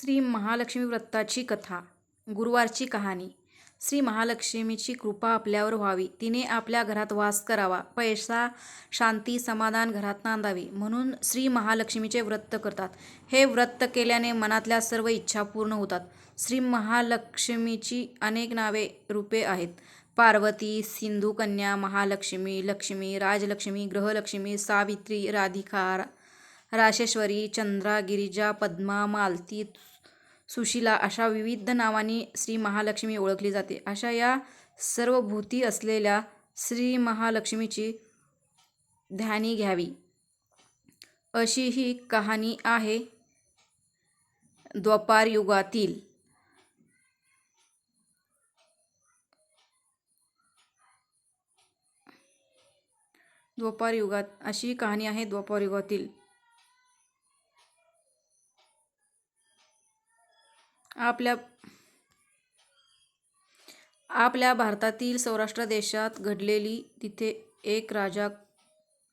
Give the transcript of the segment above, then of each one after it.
श्री महालक्ष्मी व्रताची कथा गुरुवारची कहाणी. श्री महालक्ष्मीची कृपा आपल्यावर व्हावी. तिने आपल्या घरात वास करावा. पैसा शांती समाधान घरात नांदावी म्हणून श्री महालक्ष्मीचे व्रत करतात. हे व्रत केल्याने मनातल्या सर्व इच्छा पूर्ण होतात. श्री महालक्ष्मीची अनेक नावे रूपे आहेत. पार्वती सिंधुकन्या महालक्ष्मी लक्ष्मी राजलक्ष्मी ग्रहलक्ष्मी सावित्री राधिका राशेश्वरी चंद्रा गिरिजा पद्मा मालती सुशिला अशा विविध नावांनी श्री महालक्ष्मी ओळखली जाते. अशा या सर्व भूती असलेल्या श्री महालक्ष्मीची ध्यानी घ्यावी. अशी ही कहाणी आहे द्वापार युगातील. द्वापार युगात अशी कहाणी आहे द्वापार युगातील. आपल्या आपल्या भारतातील सौराष्ट्र देशात घडलेली तिथे एक राजा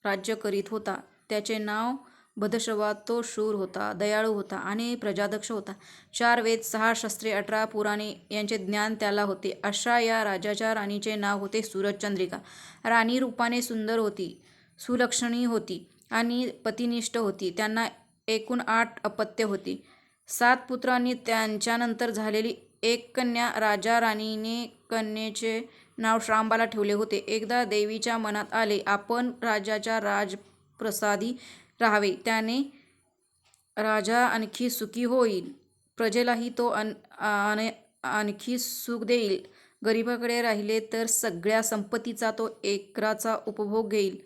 राज्य करीत होता. त्याचे नाव भद्रश्रवा तो शूर होता दयाळू होता आणि प्रजादक्ष होता. चार वेद सहा शस्त्रे अठरा पुराणे यांचे ज्ञान त्याला होते. अशा या राजाच्या राणीचे नाव होते सूरजचंद्रिका. राणी रूपाने सुंदर होती सुलक्षणी होती आणि पतिनिष्ठ होती. त्यांना एकूण आठ अपत्य होती. सात पुत्र आणि त्यांच्यानंतर झालेली एक कन्या राजा राणीने कन्येचे नाव श्रांबाला ठेवले होते. एकदा देवीच्या मनात आले आपण राजाच्या राजप्रसादी राहावे. त्याने राजा आणखी सुखी होईल. प्रजेलाही तो अन आणखी सुख देईल. गरिबाकडे राहिले तर सगळ्या संपत्तीचा तो एकराचा उपभोग घेईल.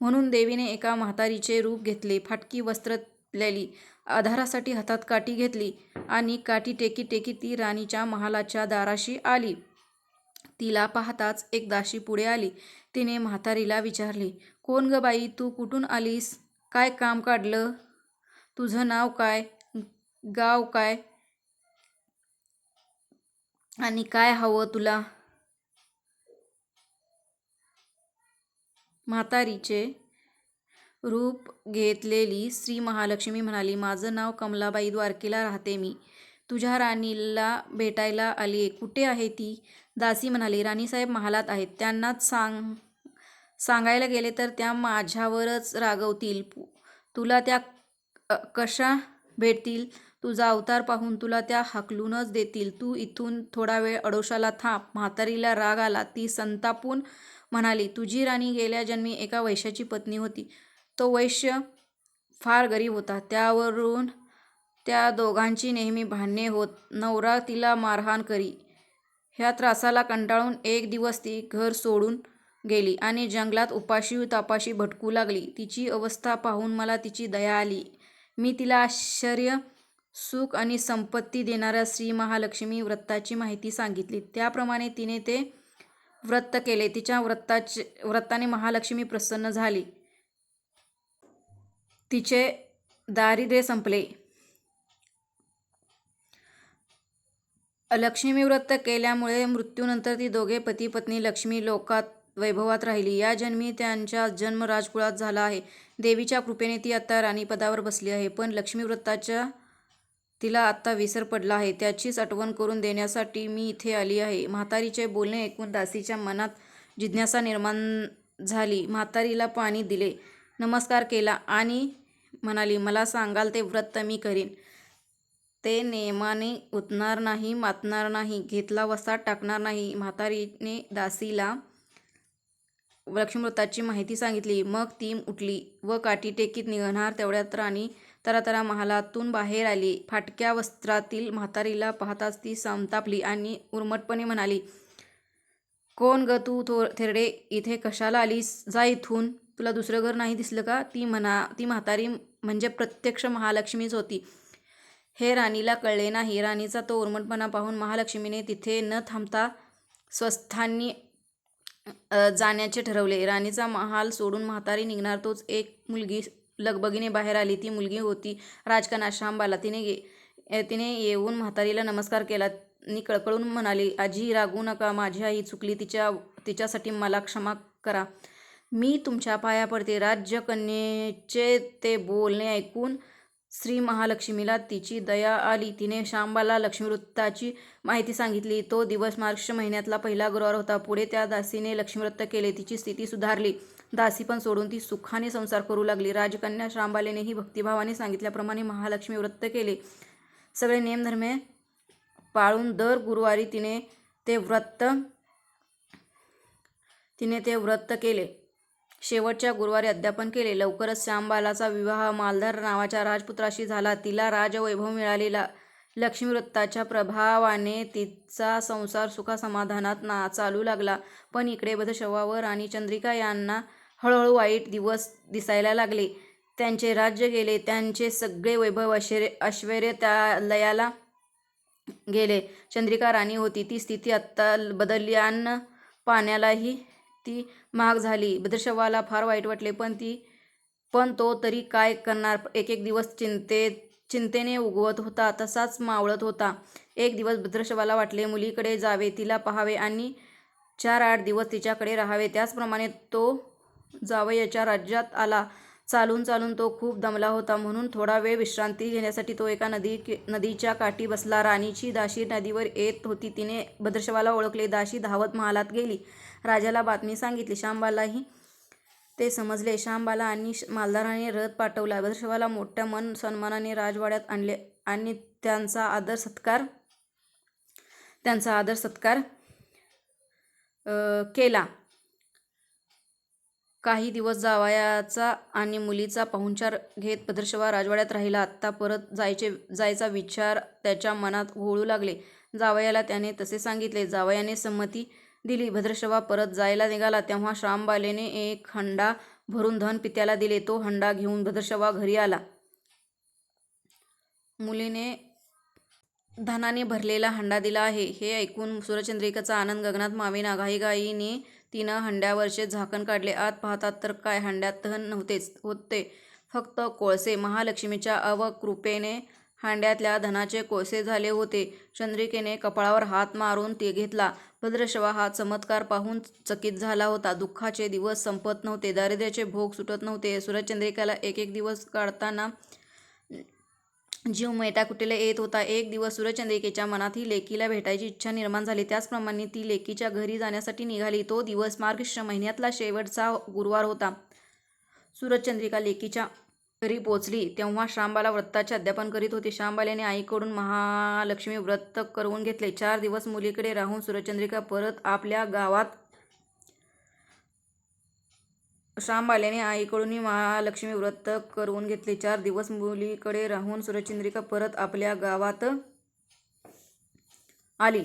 म्हणून देवीने एका म्हातारीचे रूप घेतले. फाटकी वस्त्र वस्त्रलेली आधारासाठी हातात काठी घेतली आणि काठी टेकी टेकी ती राणीच्या महालाच्या दाराशी आली. तिला पाहताच एक दाशी पुढे आली. तिने म्हातारीला विचारले कोण ग बाई तू कुठून आलीस? काय काम काढलं? तुझं नाव काय? गाव काय? आणि काय हवं तुला? म्हातारीचे रूप घेतलेली श्री महालक्ष्मी म्हणाली माझं नाव कमलाबाई द्वारकेला राहते मी. तुझ्या राणीला भेटायला आली कुठे आहे ती? दासी म्हणाली राणीसाहेब महालात आहेत. त्यांनाच सांग सांगायला गेले तर त्या माझ्यावरच रागवतील. तुला त्या कशा भेटतील? तुझा अवतार पाहून तुला त्या हाकलूनच देतील. तू इथून थोडा वेळ अडोशाला थांब. म्हातारीला राग आला. ती संतापून म्हणाली तुझी राणी गेल्या जन्मी एका वैशाची पत्नी होती. तो वैश्य फार गरीब होता. त्यावरून त्या दोघांची नेहमी भांडणे होत. नवरा तिला मारहाण करी. ह्या त्रासाला कंटाळून एक दिवस ती घर सोडून गेली आणि जंगलात उपाशी तापाशी भटकू लागली. तिची अवस्था पाहून मला तिची दया आली. मी तिला आश्चर्य सुख आणि संपत्ती देणाऱ्या श्री महालक्ष्मी व्रताची माहिती सांगितली. त्याप्रमाणे तिने ते व्रत केले. तिच्या व्रताचे व्रताने महालक्ष्मी प्रसन्न झाली. तिचे दारिद्र्य संपले. लक्ष्मी व्रत केल्यामुळे मृत्यूनंतर ती दोघे पती पत्नी लक्ष्मी लोकात वैभवात राहिली. या जन्मी त्यांचा जन्म राजकुळात झाला आहे. देवीच्या कृपेने ती आता राणीपदावर बसली आहे. पण लक्ष्मी व्रताच्या तिला आत्ता विसर पडला आहे. त्याचीच आठवण करून देण्यासाठी मी इथे आली आहे. म्हातारीचे बोलणे ऐकून दासीच्या मनात जिज्ञासा निर्माण झाली. म्हातारीला पाणी दिले. नमस्कार केला आणि म्हणाली मला सांगाल ते व्रत मी करीन. ते नेमाने उतणार नाही मातणार नाही घेतला वसा टाकणार नाही. म्हातारीने दासीला लक्ष्मीव्रताची माहिती सांगितली. मग ती उठली व काठी टेकीत निघणार तेवढ्यात राणी तरातरा महालातून बाहेर आली. फाटक्या वस्त्रातील म्हातारीला पाहताच ती संतापली आणि उर्मटपणे म्हणाली कोण ग तू थोर थेरडे? इथे कशाला आलीस? जा इथून. तुला दुसरं घर नाही दिसलं का? ती म्हणा ती म्हातारी म्हणजे प्रत्यक्ष महालक्ष्मीच होती. हे राणीला कळले नाही. राणीचा तो उर्मटपणा पाहून महालक्ष्मीने तिथे न थांबता स्वस्थांनी जाण्याचे ठरवले. राणीचा महाल सोडून म्हातारी निघणार तोच एक मुलगी लगबगीने बाहेर आली. ती मुलगी होती राजकन्या शांबाला तिने गे तिने येऊन म्हातारीला नमस्कार केला. आणि कळकळून म्हणाली आजी रागू नका. माझी आई चुकली. तिच्या तिच्यासाठी मला क्षमा करा. मी तुमच्या पाया पडते राज्यकन्येचे ते बोलणे ऐकून श्री महालक्ष्मीला तिची दया आली. तिने शांबाला लक्ष्मीवृत्ताची माहिती सांगितली. तो दिवस मार्च महिन्यातला पहिला गुरुवार होता. पुढे त्या दासीने लक्ष्मीवृत्त केले. तिची स्थिती सुधारली. दासी पण सोडून ती सुखाने संसार करू लागली. राजकन्या शांबालेनेही भक्तिभावाने सांगितल्याप्रमाणे महालक्ष्मी व्रत केले. सगळे नियमधर्मे पाळून दर गुरुवारी तिने ते व्रत तिने ते व्रत केले. शेवटच्या गुरुवारी अध्यापन केले. लवकरच श्यामबालाचा विवाह. मालधर नावाच्या राजपुत्राशी झाला. तिला राजवैभव मिळालेला. लक्ष्मीवृत्ताच्या प्रभावाने तिचा संसार सुखासमाधानात ना चालू लागला. पण इकडे बधशवावर आणि चंद्रिका यांना हळूहळू वाईट दिवस दिसायला लागले. त्यांचे राज्य गेले. त्यांचे सगळे वैभव ऐश्वर्य ऐश्वर्य त्या लयाला गेले. चंद्रिका राणी होती. ती स्थिती आत्ता बदलली अन्न पाण्यालाही ती महाग झाली. भद्रशवाला फार वाईट वाटले पण ती पण तो तरी काय करणार? एक एक दिवस चिंते चिंतेने उगवत होता तसाच मावळत होता. एक दिवस भद्रशवाला वाटले मुलीकडे जावे तिला पाहावे आणि चार आठ दिवस तिच्याकडे राहावे. त्याचप्रमाणे तो जावयाच्या राज्यात आला. चालून चालून तो खूप दमला होता. म्हणून थोडा वेळ विश्रांती घेण्यासाठी तो एका नदी नदीच्या काठी बसला. राणीची दाशी नदीवर येत होती. तिने भद्रशवाला ओळखले. दाशी धावत महालात गेली. राजाला बातमी सांगितली. शांबालाही ते समजले. शांबाला आणि मालदाराने रथ पाठवला. भद्रशवाला मोठ्या मन सन्मानाने राजवाड्यात आणले आणि त्यांचा आदर सत्कार त्यांचा आदर सत्कार केला. काही दिवस जावयाचा आणि मुलीचा पाहुणचार घेत भद्रशवा राजवाड्यात राहिला. आत्ता परत जायचे जायचा विचार त्याच्या मनात घोळू लागले. जावयाला त्याने तसे सांगितले. जावयाने संमती दिली. भद्रशवा परत जायला निघाला तेव्हा श्रामबालेने एक हंडा भरून धन पित्याला दिले. तो हंडा घेऊन भद्रशवा घरी आला. मुलीने धनाने भरलेला हंडा दिला आहे. हे ऐकून सूर्यचंद्रिकेचा आनंद गगनात मावेना. घाईघाईने तिनं हंड्यावरचे झाकण काढले. आत पाहतात तर काय? हंड्यात धन नव्हतेच. होते फक्त कोळसे. महालक्ष्मीच्या अवकृपेने हांड्यातल्या धनाचे कोळसे झाले होते. चंद्रिकेने कपाळावर हात मारून ते घेतला. भद्रशवा हा चमत्कार पाहून चकित झाला होता. दुःखाचे दिवस संपत नव्हते. दारिद्र्याचे भोग सुटत नव्हते. सूर्यचंद्रिकाला एक एक दिवस काढताना जीव मैटाकुटीला येत होता? एक दिवस सूर्यचंद्रिकेच्या मनात ही लेकीला भेटायची इच्छा निर्माण झाली. त्याचप्रमाणे ती लेकीच्या घरी जाण्यासाठी निघाली. तो दिवस मार्गश्र महिन्यातला शेवटचा गुरुवार होता. सूरजचंद्रिका लेकीच्या घरी पोचली तेव्हा श्यामबाला व्रताचे अध्यापन करीत होती. श्यामबालेने आईकडून महालक्ष्मी व्रत करवून घेतले. चार दिवस मुलीकडे राहून सूर्यचंद्रिका परत आपल्या गावात श्यामबालेने आईकडूनही महालक्ष्मी व्रत करवून घेतले. चार दिवस मुलीकडे राहून सूर्यचंद्रिका परत आपल्या गावात आली.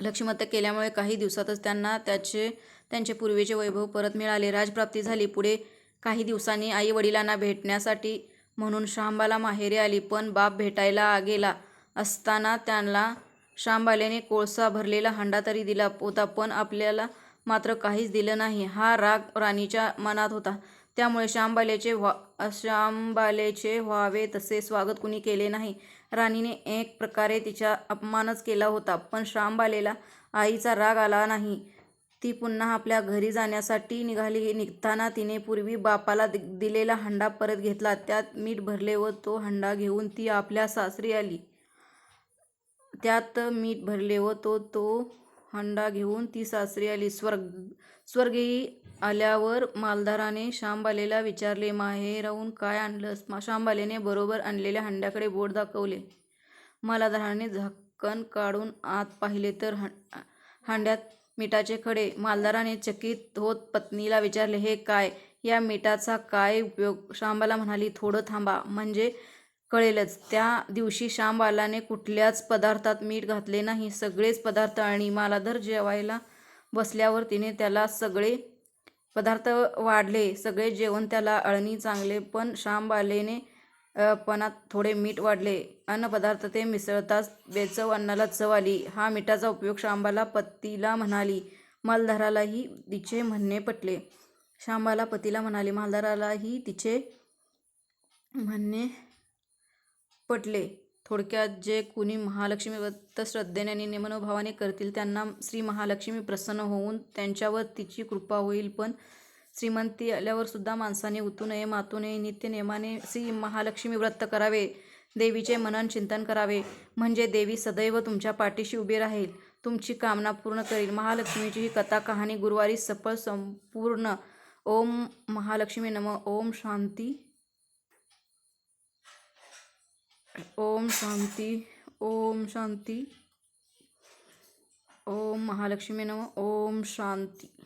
लक्ष्मीमत्त केल्यामुळे काही दिवसातच त्यांना त्याचे त्यांचे पूर्वीचे वैभव परत मिळाले. राजप्राप्ती झाली. पुढे काही दिवसांनी आई वडिलांना भेटण्यासाठी म्हणून शांबाला माहेरी आली पण बाप भेटायला गेला असताना त्यांना शांबाल्याने कोळसा भरलेला हंडा तरी दिला होता पण आपल्याला मात्र काहीच दिलं नाही. हा राग राणीच्या मनात होता. त्यामुळे शांबालेचे व्हा शांबालेचे व्हावे तसे स्वागत कुणी केले नाही. राणीने एक प्रकारे तिचा अपमानच केला होता पण श्यामबालेला आईचा राग आला नाही. ती पुन्हा आपल्या घरी जाण्यासाठी निघाली. निघताना तिने पूर्वी बापाला दिलेला हंडा परत घेतला. त्यात मीठ भरले व तो हंडा घेऊन ती आपल्या सासरी आली. त्यात मीठ भरले व तो तो हंडा घेऊन ती सासरी आली. स्वर्ग स्वर्गीय आल्यावर मालदाराने शांबालेला विचारले माहेराहून काय आणलंस? शांबालेने बरोबर आणलेल्या हंड्याकडे बोट दाखवले. मालदाराने झाकण काढून आत पाहिले तर हांड्यात मिठाचे खडे मालदाराने चकित होत पत्नीला विचारले हे काय? या मिठाचा काय उपयोग? श्यामबाला म्हणाली थोडं थांबा. म्हणजे कळेलच. त्या दिवशी श्यामबालाने कुठल्याच पदार्थात मीठ घातले नाही. सगळेच पदार्थ आणि मालाधर जेवायला बसल्यावर तिने त्याला सगळे पदार्थ वाढले. सगळे जेवण त्याला अळणी चांगले. पण श्यामबालेने पणात थोडे मीठ वाढले. अन्नपदार्थ ते मिसळताच बेचव अन्नाला चव आली. हा मिठाचा उपयोग शांबाला पतीला म्हणाली. मालधारालाही तिचे म्हणणे पटले. शांबाला पतीला म्हणाली. मालधारालाही तिचे म्हणणे पटले. थोडक्यात जे कुणी महालक्ष्मी व्रत श्रद्धेने आणि निमनोभावाने करतील त्यांना श्री महालक्ष्मी प्रसन्न होऊन त्यांच्यावर तिची कृपा होईल. पण श्रीमंती आल्यावर सुद्धा माणसाने उतू नये मातू नये नित्यनियमाने श्री महालक्ष्मी व्रत करावे. देवीचे मनन चिंतन करावे. म्हणजे देवी सदैव तुमच्या पाठीशी उभी राहील. तुमची कामना पूर्ण करील. महालक्ष्मीची ही कथा कहाणी गुरुवारी सफळ संपूर्ण. ओम महालक्ष्मी नम. ओम शांती. ओम शांती. ओम शांती. ओम महालक्ष्मी नम. ओम शांती.